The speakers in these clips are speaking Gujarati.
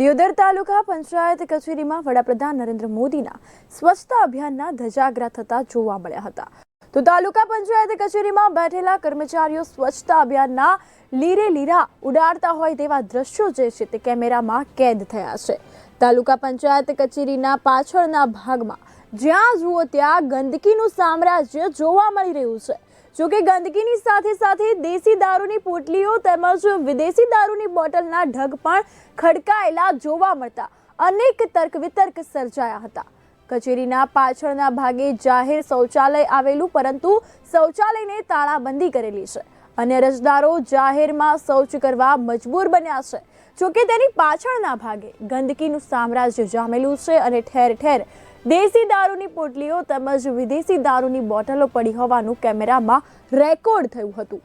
દિયોદર તાલુકા પંચાયત કચેરીમાં વડાપ્રધાન નરેન્દ્ર મોદીના સ્વચ્છતા અભિયાનના ધજાગરા થતા જોવા મળ્યા હતા. તો તાલુકા પંચાયત કચેરીમાં બેઠેલા કર્મચારીઓ સ્વચ્છતા અભિયાનના લીરે લીરા ઉડાડતા હોય તેવા દ્રશ્યો જે છે તે કેમેરામાં કેદ થયા છે. તાલુકા પંચાયત કચેરીના પાછળના ભાગમાં જ્યાં જુઓ ત્યાં ગંદકીનું સામ્રાજ્ય જોવા મળી રહ્યું છે. જોકે ગંદકીની સાથે સાથે દેશી દારૂની પોટલીઓ તેમજ વિદેશી દારૂની બોટલના ઢગ પણ ખડકાયેલા જોવા મળતા અનેક તર્ક વિતર્ક સર્જાયા હતા. કચેરીના પાછળના ભાગે જાહેર શૌચાલય આવેલું, પરંતુ શૌચાલયને તાળાબંધી કરેલી છે. અને અરજદારો જાહેરમાં શૌચ કરવા મજબૂર બન્યા છે. જોકે તેની પાછળના ભાગે ગંદકીનું સામ્રાજ્ય જામેલું છે અને ઠેર ઠેર દેશી દારૂની પોટલીઓ તેમજ વિદેશી દારૂની બોટલો પડી હોવાનું કેમેરામાં રેકોર્ડ થયું હતું.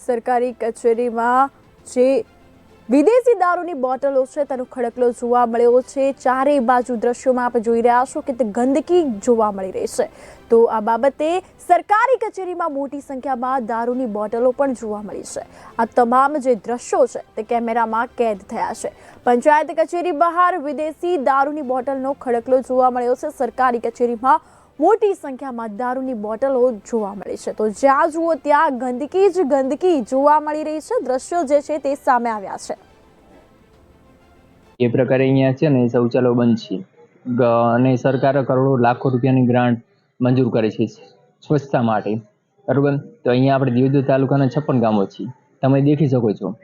સરકારી કચેરીમાં જે વિદેશી દારૂની બોટલો છે, તેનો ખડકલો જોવા મળ્યો છે. ચારેય બાજુ દ્રશ્યોમાં આપ જોઈ રહ્યા છો કે તે ગંદકી જોવા મળી રહી છે. તો આ બાબતે સરકારી કચેરીમાં મોટી સંખ્યામાં દારૂની બોટલો પણ જોવા મળી છે. આ તમામ જે દ્રશ્યો છે, તે કેમેરામાં કેદ થયા છે. પંચાયત કચેરી બહાર વિદેશી દારૂની બોટલનો ખડકલો જોવા મળ્યો છે. સરકારી કચેરીમાં મોટી સંખ્યામાં દારૂની બોટલો જોવા મળી છે. તો જ્યાં જુઓ ત્યાં ગંદકી જ ગંદકી જોવા મળી રહી છે. દ્રશ્યો જે છે તે સામે આવ્યા છે. એ પ્રકારે અહીંયા છે ને શૌચાલયો બંધ છે. અને સરકારે કરોડો લાખો રૂપિયાની ગ્રાન્ટ મંજૂર કરે છે સ્વચ્છતા માટે. બરોબર? તો અહીંયા આપણે દિયોદર તાલુકાના છપ્પન ગામો છે. તમે દેખી શકો છો.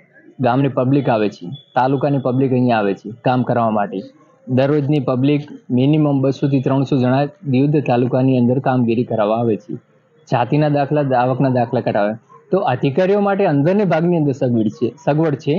ગામની પબ્લિક આવે છે. તાલુકાની પબ્લિક અહીંયા આવે છે. કામ કરવા માટે. દરરોજની પબ્લિક મિનિમમ બસોથી ત્રણસો જણા દિયોદર તાલુકાની અંદર કામગીરી કરાવવા આવે છે. જાતિના દાખલા, આવકના દાખલા કરાવે. તો અધિકારીઓ માટે અંદરને ભાગની અંદર સગવડ છે સગવડ છે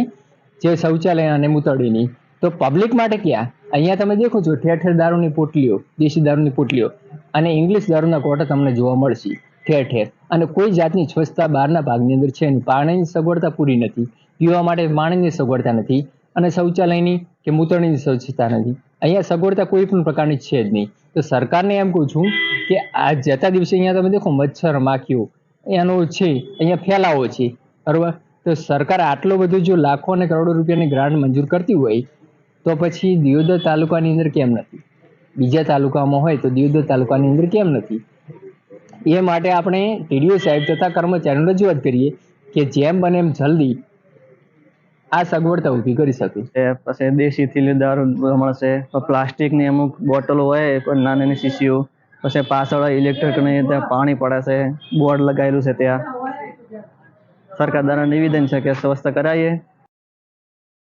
જે શૌચાલય અને મૂતળીની તો પબ્લિક માટે ક્યાં? અહીંયા તમે દેખો છો ઠેર ઠેર દારૂની પોટલીઓ, દેશી દારૂની પોટલીઓ અને ઇંગ્લિશ દારૂના કોટા તમને જોવા મળશે ઠેર ઠેર અને કોઈ જાતની સ્વચ્છતા બહારના ભાગની અંદર છે પાણીની સગવડતા પૂરી નથી. પીવા માટે પાણીની સગવડતા નથી. અને શૌચાલયની કે મૂતળની સ્વચ્છતા નથી. અહીંયા સગવડતા કોઈ પણ પ્રકારની છે જ નહીં. તો સરકારને એમ કહું છું કે આ જતા દિવસે અહીંયા તમે દેખો મચ્છર, માખીઓ, એનો છે, અહીંયા ફેલાવો છે. બરોબર? તો સરકાર આટલો બધો જો લાખો અને કરોડો રૂપિયાની ગ્રાન્ટ મંજૂર કરતી હોય, તો પછી દિયોદર તાલુકાની અંદર કેમ નથી? બીજા તાલુકામાં હોય તો દિયોદર તાલુકાની અંદર કેમ નથી? એ માટે આપણે ટીડીઓ સાહેબ તથા કર્મચારીઓને રજૂઆત કરીએ કે જેમ બને એમ જલ્દી આ સગવડતા ઊભી કરી શકે. છે પછી દેશી થીલી દારૂ મળશે. પ્લાસ્ટિકની અમુક બોટલો હોય નાની નાની શીશીઓ. પછી પાછળ ઇલેક્ટ્રિકની ત્યાં પાણી પડે છે. બોર્ડ લગાવેલું છે ત્યાં. સરકાર દ્વારા નિવેદન છે કે સ્વસ્થ કરાવીએ